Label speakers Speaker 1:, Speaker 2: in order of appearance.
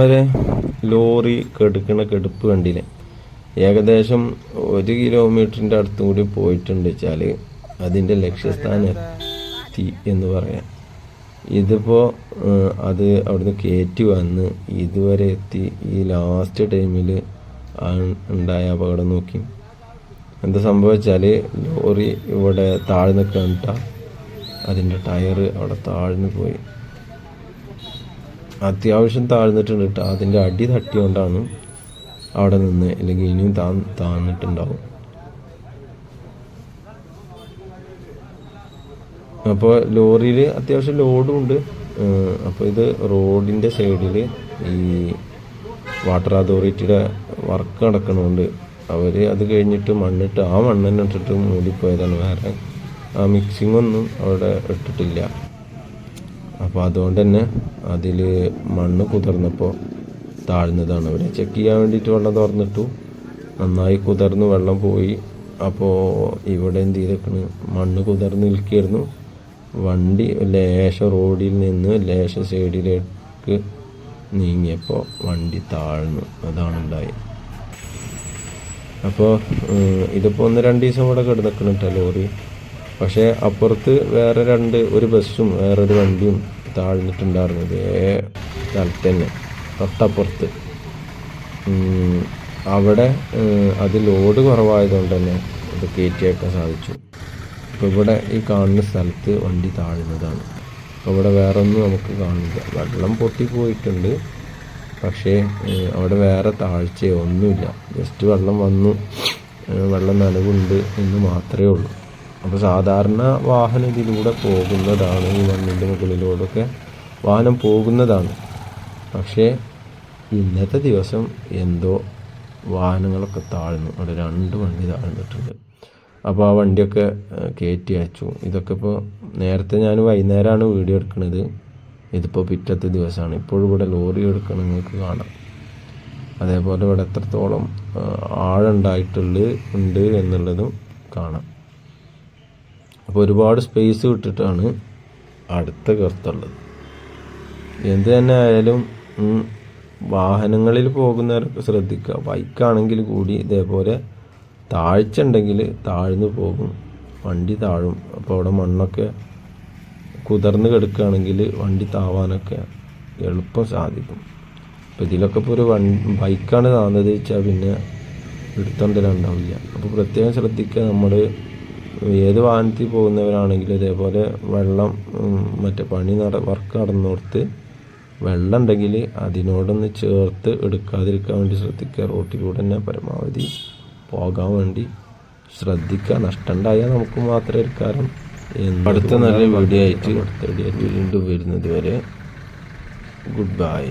Speaker 1: വരെ ലോറി കെടുക്കണ കെടുപ്പ് കണ്ടില്ലേ? ഏകദേശം ഒരു കിലോമീറ്ററിന്റെ അടുത്തും കൂടി പോയിട്ടുണ്ട് വെച്ചാൽ അതിന്റെ ലക്ഷ്യസ്ഥാനം എത്തി എന്ന് പറയാം. ഇതിപ്പോൾ അത് അവിടുന്ന് കയറ്റി വന്ന് ഇതുവരെ എത്തി. ഈ ലാസ്റ്റ് ടൈമിൽ ഉണ്ടായ അപകടം നോക്കി. എന്താ സംഭവിച്ചാൽ ലോറി ഇവിടെ താഴ്ന്ന് കണ്ട അതിന്റെ ടയർ അവിടെ താഴ്ന്നു പോയി. അത്യാവശ്യം താഴ്ന്നിട്ടുണ്ട് അതിന്റെ അടി തട്ടിയോണ്ടാണ് അവിടെ നിന്ന് അല്ലെങ്കിൽ ഇനിയും താ താന്നിട്ടുണ്ടാവും. അപ്പോൾ ലോറിയിൽ അത്യാവശ്യം ലോഡും ഉണ്ട്. അപ്പോൾ ഇത് റോഡിന്റെ സൈഡിൽ ഈ വാട്ടർ അതോറിറ്റിയുടെ വർക്ക് നടക്കണമുണ്ട് അവർ അത് കഴിഞ്ഞിട്ട് മണ്ണിട്ട് ആ മണ്ണിനെ ഇട്ടിട്ട് മൂടിപ്പോയതാണ്. വേറെ ആ മിക്സിംഗ് ഒന്നും അവിടെ ഇട്ടിട്ടില്ല. അപ്പോൾ അതുകൊണ്ട് തന്നെ അതിൽ മണ്ണ് കുതിർന്നപ്പോൾ താഴ്ന്നതാണ്. ഇവിടെ ചെക്ക് ചെയ്യാൻ വേണ്ടിയിട്ട് വെള്ളം തുറന്നിട്ടു. നന്നായി കുതിർന്ന് വെള്ളം പോയി. അപ്പോൾ ഇവിടെ എന്ത് ചെയ്തേക്കണ്? മണ്ണ് കുതിർന്ന് നിൽക്കുകയായിരുന്നു. വണ്ടി ലേശം റോഡിൽ നിന്ന് ലേശം സൈഡിലേക്ക് നീങ്ങിയപ്പോൾ വണ്ടി താഴ്ന്നു. അതാണ് ഉണ്ടായത് അപ്പോൾ ഇതിപ്പോൾ ഒന്ന് രണ്ട് ദിവസം ഇവിടെ കിടന്നിക്കണിട്ട ലോറി. പക്ഷേ അപ്പുറത്ത് വേറെ രണ്ട് ഒരു ബസ്സും വേറൊരു വണ്ടിയും താഴ്ന്നിട്ടുണ്ടായിരുന്നു. ഇതേ സ്ഥലത്ത് തന്നെ തൊട്ടപ്പുറത്ത്. അവിടെ അത് ലോഡ് കുറവായതുകൊണ്ട് തന്നെ ഇത് കയറ്റിയേക്കാൻ സാധിച്ചു. അപ്പോൾ ഇവിടെ ഈ കാണുന്ന സ്ഥലത്ത് വണ്ടി താഴുന്നതാണ്. അപ്പോൾ ഇവിടെ വേറെ ഒന്നും നമുക്ക് കാണില്ല വെള്ളം പൊട്ടിപ്പോയിട്ടുണ്ട് പക്ഷേ അവിടെ വേറെ താഴ്ചയോ ഒന്നുമില്ല ജസ്റ്റ് വെള്ളം വന്നു. വെള്ളം നനവുണ്ട് എന്ന് മാത്രമേ ഉള്ളൂ. അപ്പോൾ സാധാരണ വാഹനം ഇതിലൂടെ പോകുന്നതാണ് ഈ മണ്ണിന്റെ മുകളിലൂടെയൊക്കെ വാഹനം പോകുന്നതാണ്. പക്ഷേ ഇന്നത്തെ ദിവസം എന്തോ വാഹനങ്ങളൊക്കെ താഴ്ന്നു. അവിടെ രണ്ട് വണ്ടി താഴ്ന്നിട്ടുണ്ട്. അപ്പോൾ ആ വണ്ടിയൊക്കെ കയറ്റി അയച്ചു. ഇതൊക്കെ ഇപ്പോൾ നേരത്തെ ഞാൻ വൈകുന്നേരമാണ് വീഡിയോ എടുക്കുന്നത് ഇതിപ്പോൾ പിറ്റത്തെ ദിവസമാണ്. ഇപ്പോഴും ഇവിടെ ലോറി എടുക്കണം നിങ്ങൾക്ക് കാണാം. അതേപോലെ ഇവിടെ എത്രത്തോളം ആഴുണ്ടായിട്ടുള്ള ഉണ്ട് എന്നുള്ളതും കാണാം. അപ്പോൾ ഒരുപാട് സ്പേസ് വിട്ടിട്ടാണ് അടുത്ത കർത്തുള്ളത് എന്ത് തന്നെ ആയാലും വാഹനങ്ങളിൽ പോകുന്നവരൊക്കെ ശ്രദ്ധിക്കുക. ബൈക്കാണെങ്കിൽ കൂടി ഇതേപോലെ താഴ്ച ഉണ്ടെങ്കിൽ താഴ്ന്നു പോകും. വണ്ടി താഴും. അപ്പോൾ അവിടെ മണ്ണൊക്കെ കുതിർന്ന് കിടക്കുകയാണെങ്കിൽ വണ്ടി താവാനൊക്കെ എളുപ്പം സാധിക്കും. അപ്പോൾ ഇതിലൊക്കെ ഇപ്പോൾ ഒരു വൺ ബൈക്കാണ് താന്നത് വെച്ചാൽ പിന്നെ എടുത്തോണ്ടലുണ്ടാവില്ല അപ്പോൾ പ്രത്യേകം ശ്രദ്ധിക്കുക നമ്മൾ ഏത് വാഹനത്തിൽ പോകുന്നവരാണെങ്കിലും ഇതേപോലെ വെള്ളം മറ്റേ പണി നട വർക്ക് നടന്നിടത്ത് വെള്ളം ഉണ്ടെങ്കിൽ അതിനോടൊന്ന് ചേർത്ത് എടുക്കാതിരിക്കാൻ വേണ്ടി ശ്രദ്ധിക്കുക. റോട്ടിലൂടെ തന്നെ പരമാവധി പോകാൻ വേണ്ടി ശ്രദ്ധിക്കുക. നഷ്ടം ഉണ്ടായാൽ നമുക്ക് മാത്രമേ എടുക്കാറും അടുത്ത നല്ല വീഡിയോ ആയിട്ട് അടുത്ത വീഡിയോ ആയിട്ട് വീണ്ടും വരുന്നത് വരെ ഗുഡ് ബൈ.